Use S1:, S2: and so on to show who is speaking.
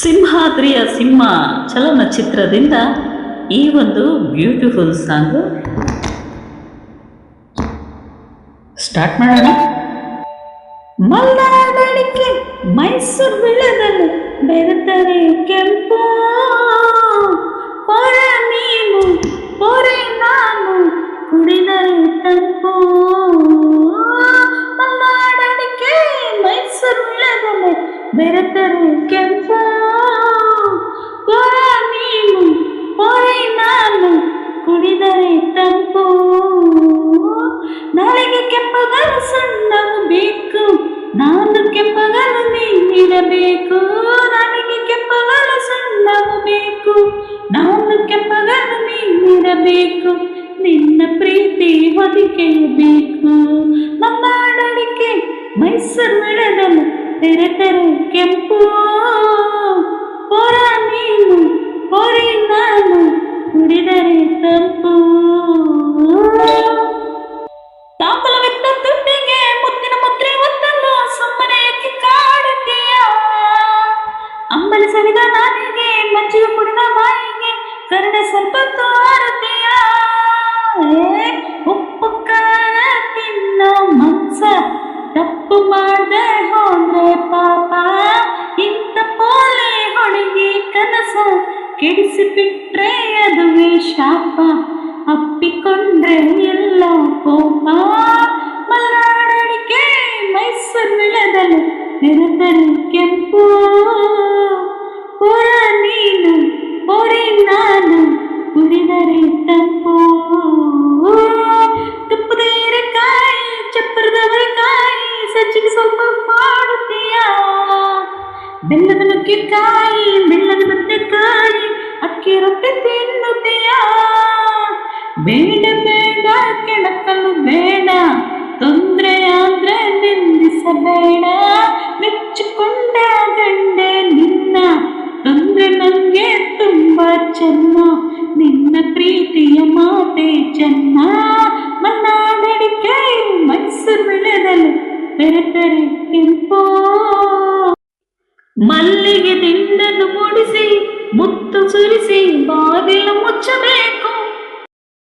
S1: ಸಿಂಹಾದ್ರಿಯ ಸಿಂಹ ಚಲನಚಿತ್ರದಿಂದ ಈ ಒಂದು beautiful song start ಮಾಡೋಣ. ಮಲ್ನಾಡಡಿಕೆ ಮೈಸೂರು ಬೆಳೆದಲ್ಲಿ ಬೆರೆತರೆ ಕೆಂಪು. ಬೆರೆತರೆ ಕೆಂಪು. ಪೊರ ನೀನು ಪೊರೆ ನಾನು ಕುಡಿದರೆ ತಂಪು. ನಾಳೆಗೆ ಕೆಂಪಗಲು ಸಣ್ಣವು ಬೇಕು ನಾನು ಕೆಂಪಗಲು ನೀನಿರಬೇಕು. ನನಗೆ ಕೆಂಪಗಲು ಸಣ್ಣವು ಬೇಕು ನಾನು ಕೆಂಪಗಲು ನೀನಿರಬೇಕು. ನಿನ್ನ ಪ್ರೀತಿ ಹೊದಿಕೆಯಬೇಕು ಆಡಳಿಕೆ ಮೈಸೂರು ಬೆಳೆದಲು ತೆರೆ ತೆರೆ ಕೆಂಪು ಪೊರ ನೀನು ಪೊರೆ ನಾನು ಕುಡಿದರೆ ತಂಪು ತಾಂಬಲವಿದ್ದ ದುಡ್ಡಿಗೆ ಮುತ್ತಿನ ಮುದ್ರೆ ಒತ್ತಲು ಸುಮ್ಮನೆ ಏಕೆ ಕಾಡುತ್ತೀಯ ಅಂಬಲಿ ಸವಿದ ನಾಲಿಗೆ ಮಜ್ಜಿಗೆ ಕುಡಿದ ಬಾಯಿಗೆ ಕರುಣೆ ಸ್ವಲ್ಪ ತೋರುತ್ತೀಯ ಕೆಡಿಸಿ ಬಿಟ್ರೆ ಅದುವೇ ಶಾಪ ಅಪ್ಪಿಕೊಂಡ್ರೆ ಎಲ್ಲ ಕೋಪ ಮಲ್ನಾಡಡಿಕೆ ಮೈಸೂರು ಬೆಳೆದಲು ನೆರೆದರೆ ಕೆಂಪು ಪುರ ನೀನು ಪೊರೆ ನಾನು ಕುಡಿದರೆ ತಪ್ಪು ತುಪ್ಪದ ಕಾಯಿ ಚಪ್ಪರದವರ ಕಾಯಿ ಸಜ್ಜಿಗೆ ಸ್ವಲ್ಪ ಮಾಡುತ್ತೀಯ ಬೆಲ್ಲದ ನುಗ್ಗೆಕಾಯಿ ಬೆಲ್ಲದ ಬದನೆಕಾಯಿ ಬೇಡ ಬೇಡ, ಕೆಣಕಲು ಬೇಡ. ತೊಂದರೆ ಆದ್ರೆ ನಿಂದಿಸಬೇಡ. ಮೆಚ್ಚಿಕೊಂಡ ಗಂಡೆ ನಿನ್ನ. ತೊಂದ್ರೆ ನಂಗೆ ತುಂಬಾ ಚೆನ್ನ. ನಿನ್ನ ಪ್ರೀತಿಯ ಮಾತೆ ಚೆನ್ನ. ಮನ್ನಾಡಿಕೆ ಮೈಸೂರು ಬೆಳೆದಲು ಬೆರೆತರೆ ಕೆಂಪೋ. ಮಲ್ಲಿಗೆ ದಿಂಡನ್ನು ಮೂಡಿಸಿ ಮುತ್ತು ಸುರಿಸಿ, ಬಾಗಿಲು ಮುಚ್ಚಬೇಕು.